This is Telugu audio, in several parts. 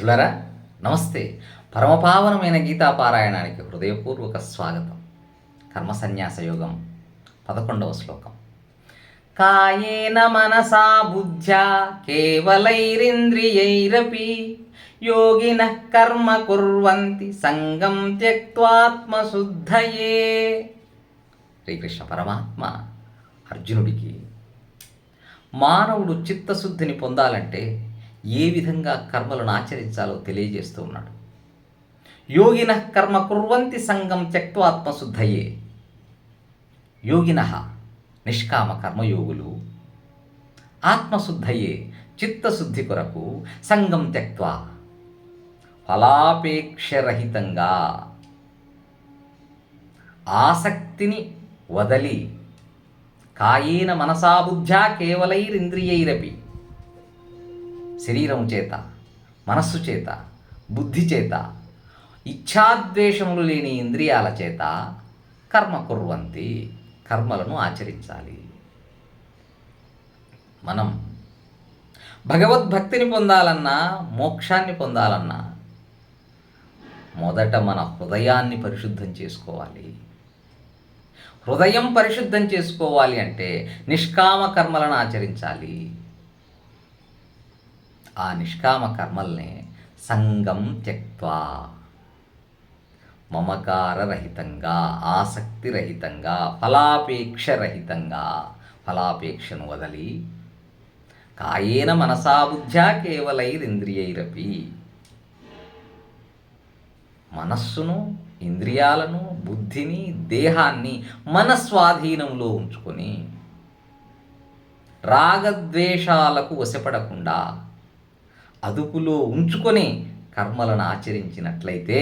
మిత్రులరా నమస్తే. పరమపావనమైన గీతాపారాయణానికి హృదయపూర్వక స్వాగతం. కర్మ సన్యాస యోగం పదకొండవ శ్లోకం. కాయేన మనసా బుద్ధ్యా కేవలైరింద్రియైరపి యోగిన కర్మ కుర్వంతి సంగం త్యక్త్వాత్మశుద్ధయే. శ్రీకృష్ణ పరమాత్మ అర్జునుడికి మానవుడు చిత్తశుద్ధిని పొందాలంటే ఏ విధంగా కర్మలను ఆచరించాలో తెలియజేస్తూ ఉన్నాడు. యోగిన కర్మ కుర్వంతి సంగం త్యక్వాత్మశుద్ధయే యోగిన నిష్కామ కర్మయోగులు. ఆత్మశుద్ధయే చిత్తశుద్ధి కొరకు సంగం త్యక్వా ఫలాపేక్షరహితంగా. ఆసక్తిని వదలి కాయేన మనసాబుద్ధ్యా కేవలైరింద్రియైరపి. శరీరం చేత మనస్సు చేత బుద్ధి చేత ఇచ్ఛాద్వేషములు లేని ఇంద్రియాల చేత కర్మ కుర్వంతి కర్మలను ఆచరించాలి. మనం భగవద్భక్తిని పొందాలన్నా మోక్షాన్ని పొందాలన్నా మొదట మన హృదయాన్ని పరిశుద్ధం చేసుకోవాలి. హృదయం పరిశుద్ధం చేసుకోవాలి అంటే నిష్కామ కర్మలను ఆచరించాలి. ఆ నిష్కామ కర్మల్ని సంగం త్యక్వా మమకారరహితంగా ఆసక్తిరహితంగా ఫలాపేక్షరహితంగా. ఫలాపేక్షను వదలి కాయేన మనసాబుద్ధ్యా కేవలైరింద్రియైరపి. మనస్సును ఇంద్రియాలను బుద్ధిని దేహాన్ని మన స్వాధీనంలో ఉంచుకొని రాగద్వేషాలకు వశపడకుండా అదుపులో ఉంచుకొని కర్మలను ఆచరించినట్లయితే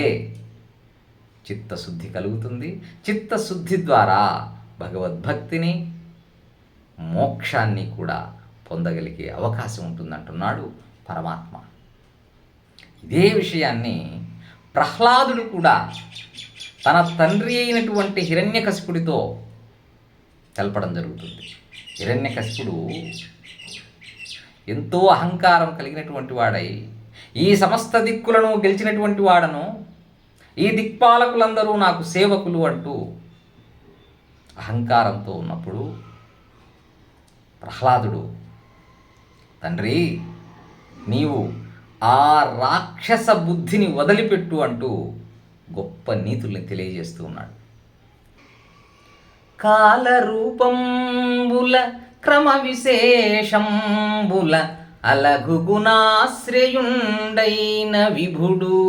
చిత్తశుద్ధి కలుగుతుంది. చిత్తశుద్ధి ద్వారా భగవద్భక్తిని మోక్షాన్ని కూడా పొందగలిగే అవకాశం ఉంటుందంటున్నాడు పరమాత్మ. ఇదే విషయాన్ని ప్రహ్లాదుడు కూడా తన తండ్రి అయినటువంటి హిరణ్యకశిపుడితో తెలపడం జరుగుతుంది. హిరణ్యకశిపుడు ఎంతో అహంకారం కలిగినటువంటి వాడై ఈ సమస్త దిక్కులను గెలిచినటువంటి వాడను ఈ దిక్పాలకులందరూ నాకు సేవకులు అంటూ అహంకారంతో ఉన్నప్పుడు ప్రహ్లాదుడు తండ్రి నీవు ఆ రాక్షస బుద్ధిని వదిలిపెట్టు అంటూ గొప్ప నీతుల్ని తెలియజేస్తూ ఉన్నాడు. కాలరూపంబుల క్రమ విశేషంబుల అలగు గుణాశ్రయుండైన విభుడు.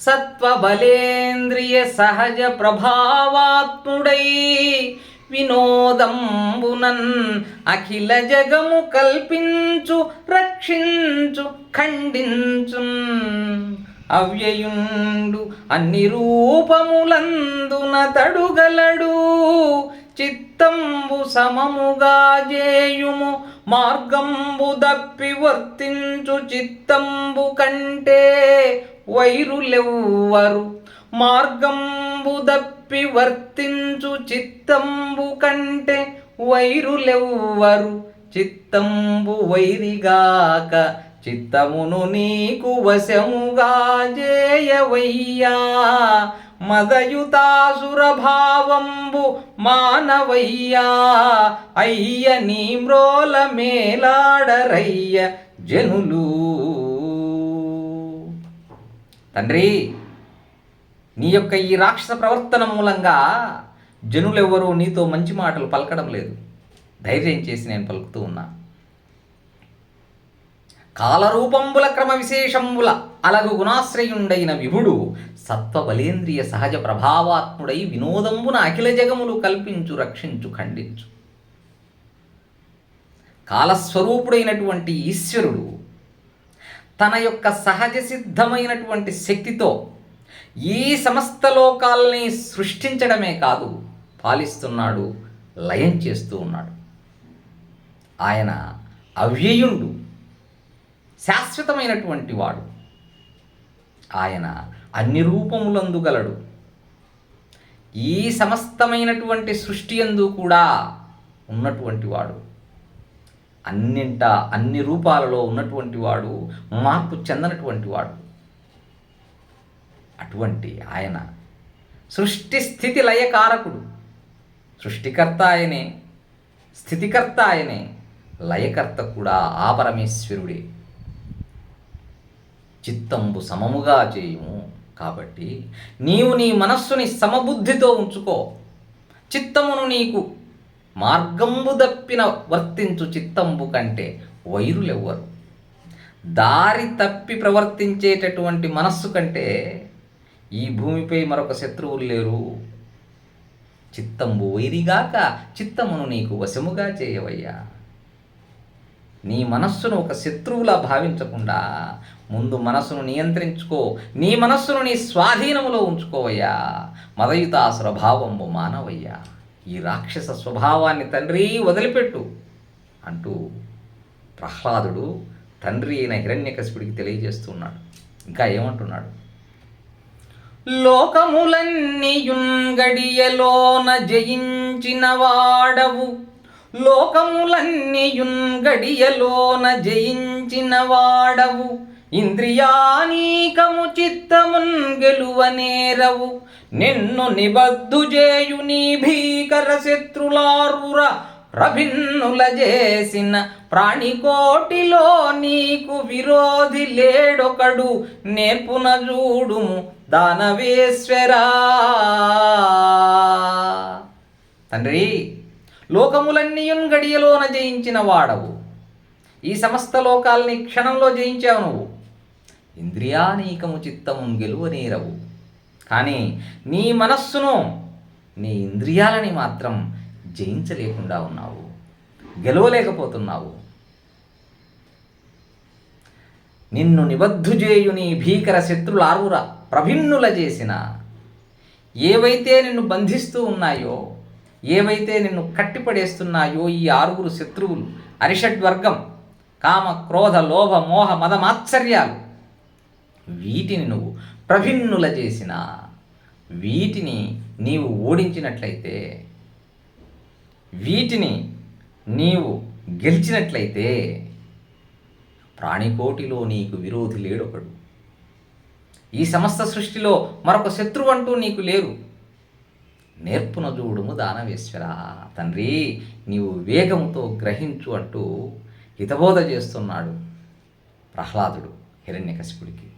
సత్వబలేంద్రియ సహజ ప్రభావాత్ముడై వినోదంబునన్ అఖిల జగము కల్పించు రక్షించు ఖండించు అవ్యయుండు అన్ని రూపములందున తడుగలడు. చిత్తంబు సమముగా జేయుము మార్గంబు దప్పి వర్తించు చిత్తంబు కంటే వైరులెవ్వరు. మార్గంబు దప్పి వర్తించు చిత్తంబు కంటే వైరులెవ్వరు. చిత్తంబు వైరిగాక చిత్తమును నీకు వశముగా జేయవయ్యా. మదయుతాసుర భావంబు మానవయ్యా. అయ్య నీ మ్రోల మేలాడరయ్య జనులు. తండ్రి నీ యొక్క ఈ రాక్షస ప్రవర్తన మూలంగా జనులెవ్వరూ నీతో మంచి మాటలు పలకడం లేదు. ధైర్యం చేసి నేను పలుకుతూ ఉన్నా. కాలరూపంబుల క్రమ విశేషంబుల అలగు గుణాశ్రయుండైన విభుడు సత్వబలేంద్రియ సహజ ప్రభావాత్ముడై వినోదంబున అఖిల జగములు కల్పించు రక్షించు ఖండించు. కాలస్వరూపుడైనటువంటి ఈశ్వరుడు తన యొక్క సహజ సిద్ధమైనటువంటి శక్తితో ఈ సమస్త లోకాల్ని సృష్టించడమే కాదు పాలిస్తున్నాడు లయం చేస్తూ ఉన్నాడు. ఆయన అవ్యయుండు. శాశ్వతమైనటువంటి వాడు. ఆయన అన్ని రూపములందు గలడు. ఈ సమస్తమైనటువంటి సృష్టి ఎందు కూడా ఉన్నటువంటి వాడు. అన్నింట అన్ని రూపాలలో ఉన్నటువంటి వాడు మార్పు చెందనటువంటి వాడు. అటువంటి ఆయన సృష్టి స్థితి లయకారకుడు. సృష్టికర్త ఆయనే స్థితికర్త ఆయనే లయకర్త కూడా ఆ పరమేశ్వరుడే. చిత్తంబు సమముగా చేయుము కాబట్టి నీవు నీ మనస్సుని సమబుద్ధితో ఉంచుకో. చిత్తమును నీకు మార్గంబు దప్పిన వర్తించు చిత్తంబు కంటే వైరులెవ్వరు. దారి తప్పి ప్రవర్తించేటటువంటి మనస్సు కంటే ఈ భూమిపై మరొక శత్రువులు లేరు. చిత్తంబు వైరిగాక చిత్తమును నీకు వశముగా చేయవయ్యా. నీ మనస్సును ఒక శత్రువులా భావించకుండా ముందు మనస్సును నియంత్రించుకో. నీ మనస్సును నీ స్వాధీనములో ఉంచుకోవయ్యా. మదయుతాసుర స్వభావము మానవయ్యా. ఈ రాక్షస స్వభావాన్ని తండ్రి వదిలిపెట్టు అంటూ ప్రహ్లాదుడు తండ్రి అయిన హిరణ్యకశిపుడికి తెలియజేస్తున్నాడు. ఇంకా ఏమంటున్నాడు? లోకములన్నీయున్ గడియలోన జయించిన వాడవు లోకములన్నీయున్ గడియలోన జయించిన వాడవు. ఇంద్రియానీకము చిత్తమున్ గెలువనేరవు నిన్ను నిబద్ధు చేయు నీ భీకర శత్రులారుర. రభిన్నుల చేసిన ప్రాణికోటిలో నీకు విరోధి లేడొకడు. నేర్పున చూడుము దానవేశ్వరా. తండ్రి లోకములన్నీయున్ గడియలోన జయించిన వాడవు. ఈ సమస్త లోకాల్ని క్షణంలో జయించావు నువ్వు. ఇంద్రియానీకము చిత్తము గెలువనేరవు కానీ నీ మనస్సును నీ ఇంద్రియాలని మాత్రం జయించలేకుండా ఉన్నావు. గెలవలేకపోతున్నావు. నిన్ను నిబద్ధుజేయుని భీకర శత్రుల భీకర ప్రభిన్నుల చేసిన ఏవైతే నిన్ను బంధిస్తూ ఉన్నాయో ఏవైతే నిన్ను కట్టిపడేస్తున్నాయో ఈ ఆరుగురు శత్రువులు అరిషడ్వర్గం కామ క్రోధ లోభ మోహ మదమాత్సర్యాలు వీటిని నువ్వు ప్రభిన్నుల చేసిన వీటిని నీవు ఓడించినట్లయితే వీటిని నీవు గెలిచినట్లయితే ప్రాణికోటిలో నీకు విరోధి లేడొకడు. ఈ సమస్త సృష్టిలో మరొక శత్రువు అంటూ నీకు లేరు. నేర్పున చూడుము దానవేశ్వర. తండ్రి నీవు వేగంతో గ్రహించు అంటూ హితబోధ చేస్తున్నాడు ప్రహ్లాదుడు హిరణ్యకశిపుడికి.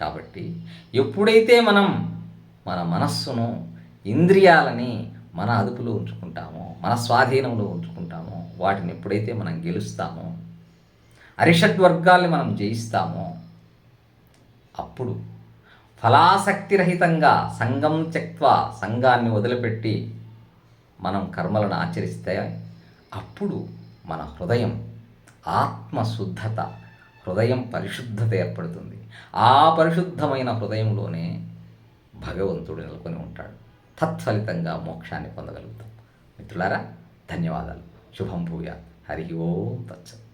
కాబట్టి ఎప్పుడైతే మనం మన మనస్సును ఇంద్రియాలని మన అదుపులో ఉంచుకుంటామో మన స్వాధీనంలో ఉంచుకుంటామో వాటిని ఎప్పుడైతే మనం గెలుస్తామో అరిషడ్ వర్గాల్ని మనం జయిస్తామో అప్పుడు ఫలాసక్తిరహితంగా సంఘం త్యక్వ సంఘాన్ని వదిలిపెట్టి మనం కర్మలను ఆచరిస్తే అప్పుడు మన హృదయం ఆత్మశుద్ధత హృదయం పరిశుద్ధత ఏర్పడుతుంది. ఆ పరిశుద్ధమైన హృదయంలోనే భగవంతుడు నెలకొని ఉంటాడు. తత్ఫలితంగా మోక్షాన్ని పొందగలుగుతాం. మిత్రులారా ధన్యవాదాలు. శుభం భూయ హరి ఓం తత్సత్.